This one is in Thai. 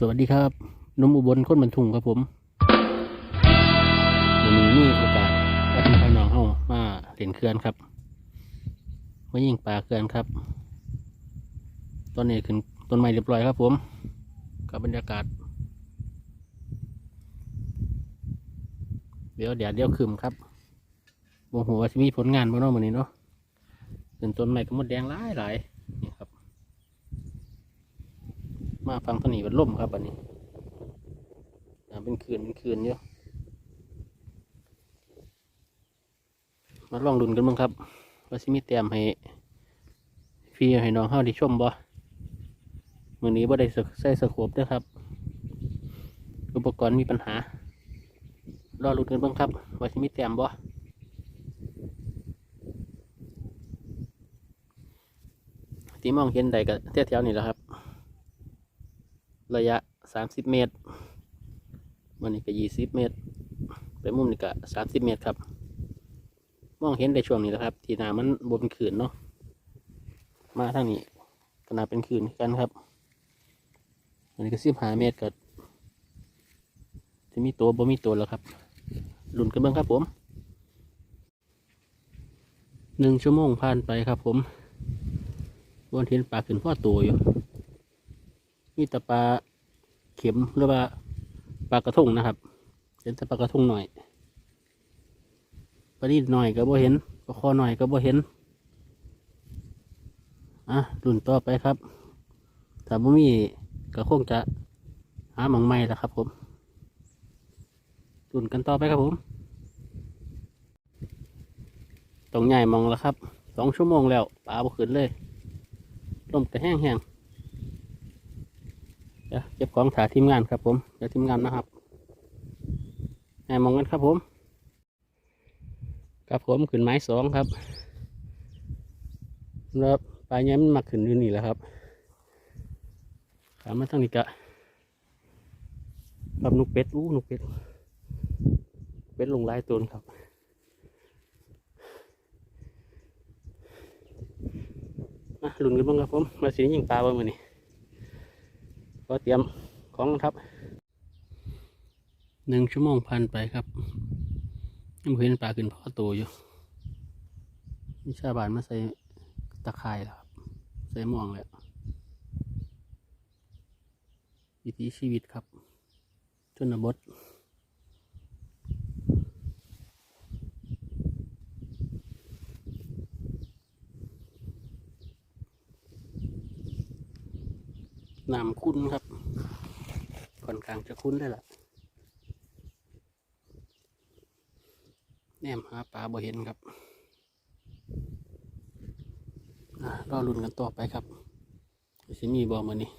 สวัสดีครับนมอุบลคนบรรทุงครับผมวันนี้มีโอกาสพาพี่พาน้องเข้ามาเล่นเขื่อนครับมายิงปลาเขื่อนครับ ตอนนี้ขึ้นต้นไม้เรียบร้อยครับผม กับบรรยากาศ เดี๋ยวเดี๋ยวเดี๋ยวคืมครับโมโหว่าจะมีผลงานบ้างเนาะวันนี้เนาะขึ้นต้นไม้ก็มดแดงหลายหลายนี่ครับ มาฟังตอนนี้เป็นล่มครับอันนี้เป็นคืนเป็นคืนเยอะมาลองดุนกันบ้างครับว่าสิมีเตรียมให้ฟีให้น้องเฮาได้ชมบ่มือนี้บ่ได้สใส่สโคปเด้วยครับ อุปกรณ์มีปัญหา รอลุ้นกันบ้างครับว่าสิมีเตรียมบ่ที่มองเห็นใดก็เทียแถวๆนี่แหละครับ ระยะ 30 เมตรวันนี้ก็ 20 เมตร ไปมุมนี้ก็ 30 เมตรครับ มองเห็นในช่วงนี้แหละครับ ที่น้ำมันบนขืนเนาะ มาทางนี้ก็น่าเป็นขืนกันครับอันนี้ก็15เมตรก็จะมีตัวบ่มีตัวแล้วครับหลุนกันบ้างครับผมหนึ่งชั่วโมงผ่านไปครับผมบนเห็นปลาขึ้นพ่อตัวอยู่ มีแต่ปลาเข็มหรือว่าปลากระทงนะครับ เห็นแต่ปลากระทงหน่อยปลานิดหน่อยก็บ่เห็นปลาคอหน่อยก็บ่เห็นอะรุ่นต่อไปครับถ้าบ่มีก็คงจะหาหมองใหม่แล้วครับ ผมรุ่นกันต่อไปครับผมต้องใหญ่มองแล้วครับสองชั่วโมงแล้วปลาบ่ขึ้นเลยลมก็แห้งๆ เดี๋ยวเก็บของถ่ายทีมงานครับผม เดี๋ยวทีมงานนะครับให้มองกันครับผม ครับผมขึ้นไม้สองครับแล้วปลายเนี้ยมันมาขึ้นอยู่นี่แหละครับขามาทางนี้กะกับนุกเป็ดอู้นุกเป็ด เป็ดลงลายตัวครับมาลุ้นกันบ้างครับผม มาสียิงปลาบ้างมือนี้ ก็เตรียมของครับหนึ่งชั่วโมงพันไปครับยังเห็นปลาขึ้นพ่อตัวอยู่มีชาวบ้านมาใส่ตะไคร่แล้วครับ ใส่ม่วงแล้ววิถีชีวิตครับชนบท น้ำคุ้นครับค่อนข้างจะคุ้นได้ละแนมหาปลาบ่เห็นครับรอรุ่นกันต่อไปครับสิมีบอมันนี้